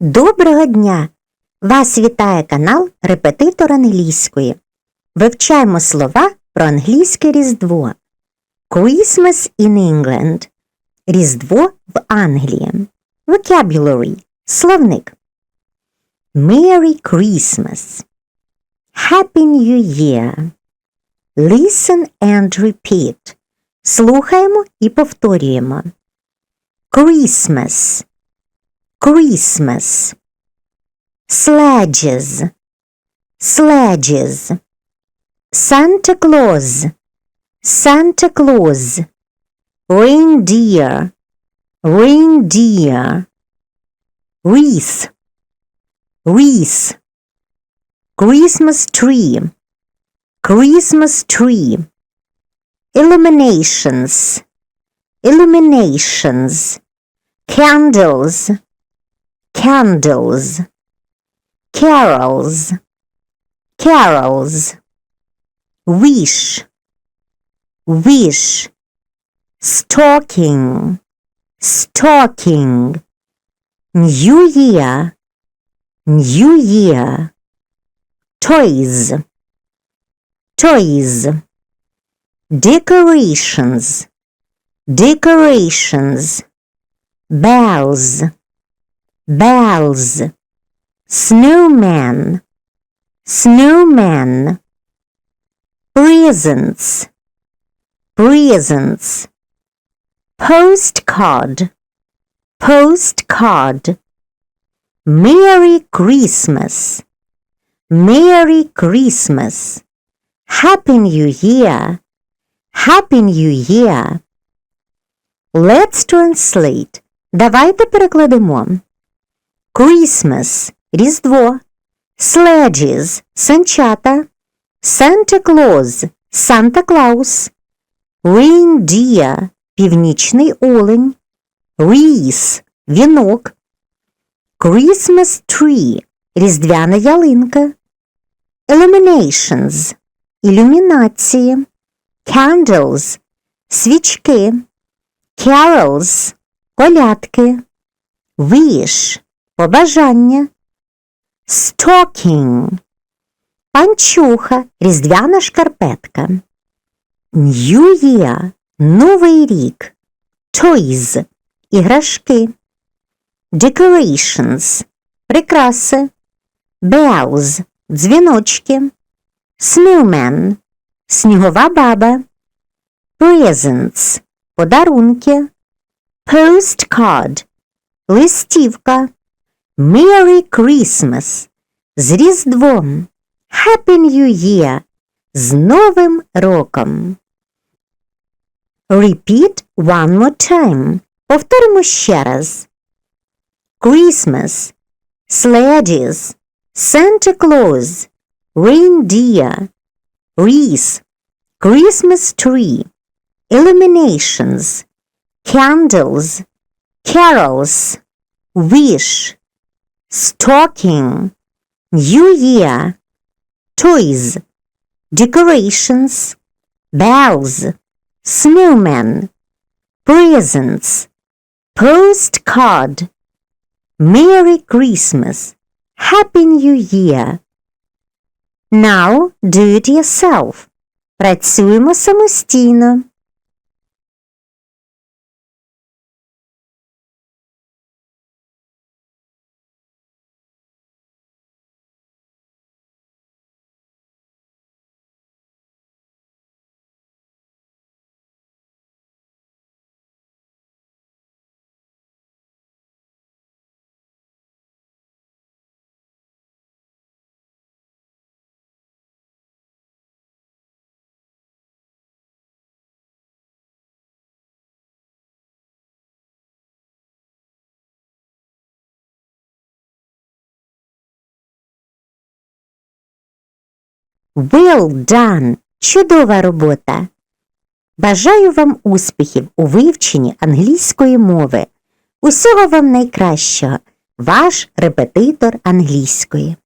Доброго дня! Вас вітає канал Репетитор англійської. Вивчаємо слова про англійське Різдво. Christmas in England. Різдво в Англії. Vocabulary. Словник. Merry Christmas. Happy New Year. Listen and repeat. Слухаємо і повторюємо. Christmas. Christmas. Sledges. Sledges. Santa Claus. Santa Claus. Reindeer. Reindeer. Wreath. Wreath. Christmas tree. Christmas tree. Illuminations. Illuminations. Candles. Candles. Carols. Carols. Wish. Wish. Stocking. Stocking. New Year. New Year. Toys. Toys. Decorations. Decorations. Bells Bells. Snowman. Snowman. Presents. Presents. Postcard. Postcard. Merry Christmas. Merry Christmas. Happy New Year. Happy New Year. Let's translate. Давайте перекладемо. Christmas – Різдво. Sledges – санчата. Santa Claus – Санта Клаус. Reindeer – північний олень. Wreath – вінок. Christmas tree – різдвяна ялинка. Illuminations – ілюмінації. Candles – свічки. Carols – колядки. Wish – побажання. Stocking – панчуха, різдвяна шкарпетка. New Year – новий рік. Toys – іграшки. Decorations – прикраси. Bells – дзвіночки. Snowman – снігова баба. Presents – подарунки. Postcard – листівка. Merry Christmas – з Різдвом. Happy New Year – з Новим роком. Repeat one more time. Повторимо ще раз. Christmas, sledges, Santa Claus, reindeer, wreath, Christmas tree, illuminations, candles, carols, wish, stocking, new year, toys, decorations, bells, snowman, presents, postcard, Merry Christmas, Happy New Year. Now do it yourself. Працюємо самостійно. Well done! Чудова робота! Бажаю вам успіхів у вивченні англійської мови. Усього вам найкращого, ваш репетитор англійської.